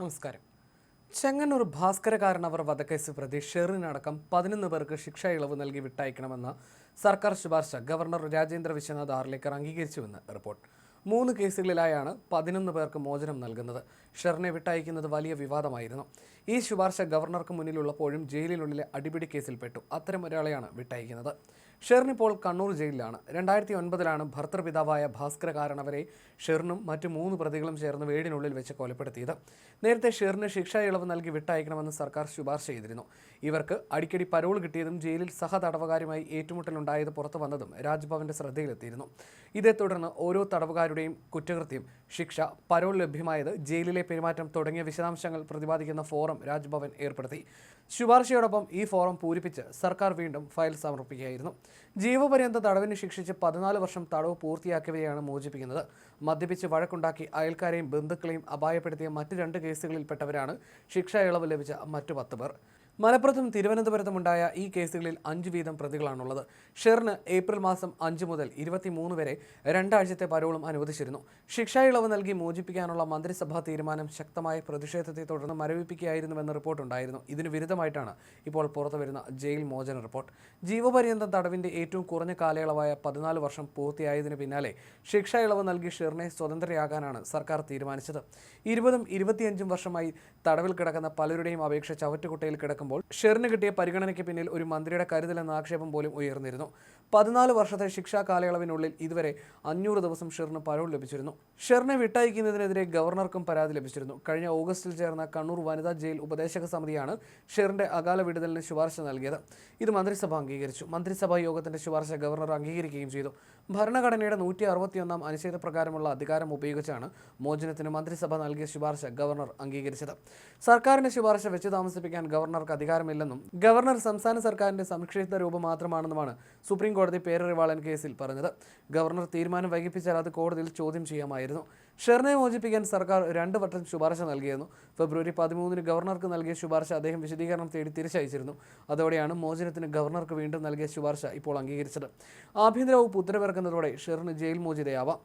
നമസ്കാരം. ചെങ്ങന്നൂർ ഭാസ്കരകാരനവർ വധക്കേസ് പ്രതി ഷെറിനടക്കം പതിനൊന്ന് പേർക്ക് ശിക്ഷ ഇളവ് നൽകി വിട്ടയക്കണമെന്ന സർക്കാർ ശുപാർശ ഗവർണർ രാജേന്ദ്ര വിശ്വനാഥ് ആർലേക്കർ അംഗീകരിച്ചുവെന്ന് റിപ്പോർട്ട്. മൂന്ന് കേസുകളിലായാണ് പതിനൊന്ന് പേർക്ക് മോചനം നൽകുന്നത്. ഷെറിനെ വിട്ടയക്കുന്നത് വലിയ വിവാദമായിരുന്നു. ഈ ശുപാർശ ഗവർണർക്ക് മുന്നിലുള്ളപ്പോഴും ജയിലിനുള്ളിലെ അടിപിടി കേസിൽപ്പെട്ടു. അത്തരം ഒരാളെയാണ് വിട്ടയക്കുന്നത്. ഷെറിൻ ഇപ്പോൾ കണ്ണൂർ ജയിലിലാണ്. രണ്ടായിരത്തി ഒൻപതിലാണ് ഭർത്തൃപിതാവായ ഭാസ്കര കാരണവരെ ഷെറിനും മറ്റു മൂന്ന് പ്രതികളും ചേർന്ന് വീടിനുള്ളിൽ വെച്ച് കൊലപ്പെടുത്തിയത്. നേരത്തെ ഷെറിന് ശിക്ഷാ ഇളവ് നൽകി വിട്ടയക്കണമെന്ന് സർക്കാർ ശുപാർശ ചെയ്തിരുന്നു. ഇവർക്ക് അടിക്കടി പരോൾ കിട്ടിയതും ജയിലിൽ സഹ തടവുകാരുമായി ഏറ്റുമുട്ടലുണ്ടായത് പുറത്തു വന്നതും രാജ്ഭവന്റെ ശ്രദ്ധയിലെത്തിയിരുന്നു. ഇതേ തുടർന്ന് ഓരോ തടവുകാരുടെയും കുറ്റകൃത്യം ശിക്ഷ പരോൾ ലഭ്യമായത് ജയിലിലെ പെരുമാറ്റം തുടങ്ങിയ വിശദാംശങ്ങൾ പ്രതിപാദിക്കുന്ന ഫോറം രാജ്ഭവൻ ഏർപ്പെടുത്തി. ശുപാർശയോടൊപ്പം ഈ ഫോറം പൂരിപ്പിച്ച് സർക്കാർ വീണ്ടും ഫയൽ സമർപ്പിക്കുകയായിരുന്നു. ജീവപര്യന്ത തടവിന് ശിക്ഷിച്ച് പതിനാല് വർഷം തടവ് പൂർത്തിയാക്കിയവരെയാണ് മോചിപ്പിക്കുന്നത്. മദ്യപിച്ച് വഴക്കുണ്ടാക്കി അയൽക്കാരെയും ബന്ധുക്കളെയും അപായപ്പെടുത്തിയ മറ്റ് രണ്ട് കേസുകളിൽപ്പെട്ടവരാണ് ശിക്ഷ ഇളവ് ലഭിച്ച മറ്റു പത്ത് പേർ. മലപ്പുറത്തും തിരുവനന്തപുരത്തുമുണ്ടായ ഈ കേസുകളിൽ അഞ്ച് വീതം പ്രതികളാണുള്ളത്. ഷെറിന് ഏപ്രിൽ മാസം അഞ്ച് മുതൽ ഇരുപത്തിമൂന്ന് വരെ രണ്ടാഴ്ചത്തെ പരോളും അനുവദിച്ചിരുന്നു. ശിക്ഷാ ഇളവ് നൽകി മോചിപ്പിക്കാനുള്ള മന്ത്രിസഭാ തീരുമാനം ശക്തമായ പ്രതിഷേധത്തെ തുടർന്ന് മരവിപ്പിക്കുകയായിരുന്നുവെന്ന റിപ്പോർട്ടുണ്ടായിരുന്നു. ഇതിന് വിരുദ്ധമായിട്ടാണ് ഇപ്പോൾ പുറത്തുവരുന്ന ജയിൽ മോചന റിപ്പോർട്ട്. ജീവപര്യന്തം തടവിന്റെ ഏറ്റവും കുറഞ്ഞ കാലയളവായ പതിനാല് വർഷം പൂർത്തിയായതിനു പിന്നാലെ ശിക്ഷാ ഇളവ് നൽകി ഷെറിനെ സ്വതന്ത്രയാകാനാണ് സർക്കാർ തീരുമാനിച്ചത്. ഇരുപതും ഇരുപത്തിയഞ്ചും വർഷമായി തടവിൽ കിടക്കുന്ന പലരുടെയും അപേക്ഷ ചവറ്റുകുട്ടയിൽ കിടക്കുമ്പോൾ ഷെറിന് കിട്ടിയ പരിഗണനയ്ക്ക് പിന്നിൽ ഒരു മന്ത്രിയുടെ കരുതലെന്ന ആക്ഷേപം പോലും ഉയർന്നിരുന്നു. പതിനാല് വർഷത്തെ ശിക്ഷാ കാലയളവിനുള്ളിൽ ഇതുവരെ അഞ്ഞൂറ് ദിവസം ഷെറിന് പരോൾ ലഭിച്ചിരുന്നു. ഷെറിനെ വിട്ടയക്കുന്നതിനെതിരെ ഗവർണർക്കും പരാതി ലഭിച്ചിരുന്നു. കഴിഞ്ഞ ഓഗസ്റ്റിൽ ചേർന്ന കണ്ണൂർ വനിതാ ജയിൽ ഉപദേശക സമിതിയാണ് ഷെറിന്റെ അകാല വിടുതലിന് ശുപാർശ നൽകിയത്. ഇത് മന്ത്രിസഭ അംഗീകരിച്ചു. മന്ത്രിസഭാ യോഗത്തിന്റെ ശുപാർശ ഗവർണർ അംഗീകരിക്കുകയും ചെയ്തു. ഭരണഘടനയുടെ നൂറ്റി അറുപത്തിയൊന്നാം അനുച്ഛേദ പ്രകാരമുള്ള അധികാരം ഉപയോഗിച്ചാണ് മോചനത്തിന് മന്ത്രിസഭ നൽകിയ ശുപാർശ ഗവർണർ അംഗീകരിച്ചത്. സർക്കാരിന്റെ ശുപാർശ വെച്ച് താമസിപ്പിക്കാൻ ഗവർണർക്ക് അധികാരമില്ലെന്നും ഗവർണർ സംസ്ഥാന സർക്കാരിന്റെ സംക്ഷിപ്ത രൂപം മാത്രമാണെന്നുമാണ് സുപ്രീം കോടതി പേരറിവാളൻ കേസിൽ പറഞ്ഞത്. ഗവർണർ തീരുമാനം വൈകിപ്പിച്ചാൽ അത് കോടതിയിൽ ചോദ്യം ചെയ്യാമായിരുന്നു. ഷെറിനെ മോചിപ്പിക്കാൻ സർക്കാർ രണ്ട് വട്ടം ശുപാർശ നൽകിയിരുന്നു. ഫെബ്രുവരി പതിമൂന്നിന് ഗവർണർക്ക് നൽകിയ ശുപാർശ അദ്ദേഹം വിശദീകരണം തേടി തിരിച്ചയച്ചിരുന്നു. അതോടെയാണ് മോചനത്തിന് ഗവർണർക്ക് വീണ്ടും നൽകിയ ശുപാർശ ഇപ്പോൾ അംഗീകരിച്ചത്. ആഭ്യന്തര വകുപ്പ് ഉത്തരവിറക്കുന്നതോടെ ഷെറിന് ജയിൽ മോചിതയാവാം.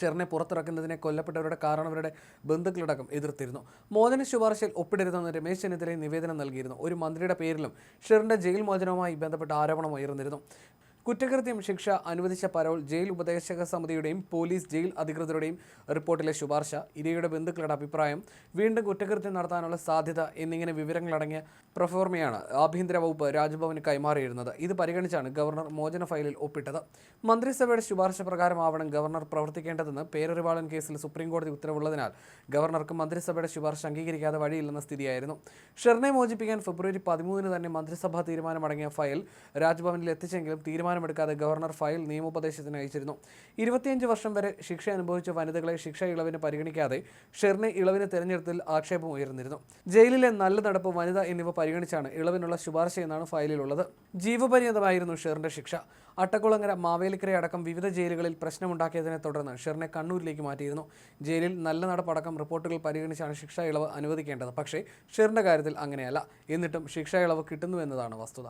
ഷെറിനെ പുറത്തിറക്കുന്നതിനെ കൊല്ലപ്പെട്ടവരുടെ കാരണം അവരുടെ ബന്ധുക്കളടക്കം എതിർത്തിരുന്നു. മോചന ശുപാർശയിൽ ഒപ്പിടരുതെന്ന് രമേശ് ചെന്നിത്തലയെ നിവേദനം നൽകിയിരുന്നു. ഒരു മന്ത്രിയുടെ പേരിലും ഷെറിന്റെ ജയിൽ മോചനവുമായി ബന്ധപ്പെട്ട ആരോപണം ഉയർന്നിരുന്നു. കുറ്റകൃത്യം ശിക്ഷ അനുവദിച്ച പരോൾ ജയിൽ ഉപദേശക സമിതിയുടെയും പോലീസ് ജയിൽ അധികൃതരുടെയും റിപ്പോർട്ടിലെ ശുപാർശ ഇരയുടെ ബന്ധുക്കളുടെ അഭിപ്രായം വീണ്ടും കുറ്റകൃത്യം നടത്താനുള്ള സാധ്യത എന്നിങ്ങനെ വിവരങ്ങളടങ്ങിയ പ്രഫോർമയാണ് ആഭ്യന്തര വകുപ്പ് രാജ്ഭവന് കൈമാറിയിരുന്നത്. ഇത് പരിഗണിച്ചാണ് ഗവർണർ മോചന ഫയലിൽ ഒപ്പിട്ടത്. മന്ത്രിസഭയുടെ ശുപാർശ പ്രകാരമാവണം ഗവർണർ പ്രവർത്തിക്കേണ്ടതെന്ന് പേരറിവാളൻ കേസിൽ സുപ്രീംകോടതി ഉത്തരവുള്ളതിനാൽ ഗവർണർക്ക് മന്ത്രിസഭയുടെ ശുപാർശ അംഗീകരിക്കാതെ വഴിയില്ലെന്ന സ്ഥിതിയായിരുന്നു. ഷെർണെ മോചിപ്പിക്കാൻ ഫെബ്രുവരി പതിമൂന്നിന് തന്നെ മന്ത്രിസഭാ തീരുമാനമടങ്ങിയ ഫയൽ രാജ്ഭവനിൽ എത്തിച്ചെങ്കിലും തീരുമാനമെടുക്കാതെ ഗവർണർ ഫയൽ നിയമോപദേശത്തിന് അയച്ചിരുന്നു. ഇരുപത്തിയഞ്ച് വർഷം വരെ ശിക്ഷ അനുഭവിച്ച വനിതകളെ ശിക്ഷ ഇളവിന് പരിഗണിക്കാതെ ഷെറിനെ ഇളവിന് തെരഞ്ഞെടുത്തിൽ ആക്ഷേപം ഉയർന്നിരുന്നു. ജയിലിലെ നല്ല നടപ്പ് വനിത എന്നിവ പരിഗണിച്ചാണ് ഇളവിനുള്ള ശുപാർശ എന്നാണ് ഫയലിലുള്ളത്. ജീവപര്യന്തമായിരുന്നു ഷെറിന്റെ ശിക്ഷ. അട്ടക്കുളങ്ങര മാവേലിക്കര അടക്കം വിവിധ ജയിലുകളിൽ പ്രശ്നമുണ്ടാക്കിയതിനെ തുടർന്ന് ഷെറിനെ കണ്ണൂരിലേക്ക് മാറ്റിയിരുന്നു. ജയിലിൽ നല്ല നടപ്പടക്കം റിപ്പോർട്ടുകൾ പരിഗണിച്ചാണ് ശിക്ഷ ഇളവ് അനുവദിക്കേണ്ടത്. പക്ഷേ ഷെറിന്റെ കാര്യത്തിൽ അങ്ങനെയല്ല. എന്നിട്ടും ശിക്ഷ ഇളവ് കിട്ടുന്നുവെന്നതാണ് വസ്തുത.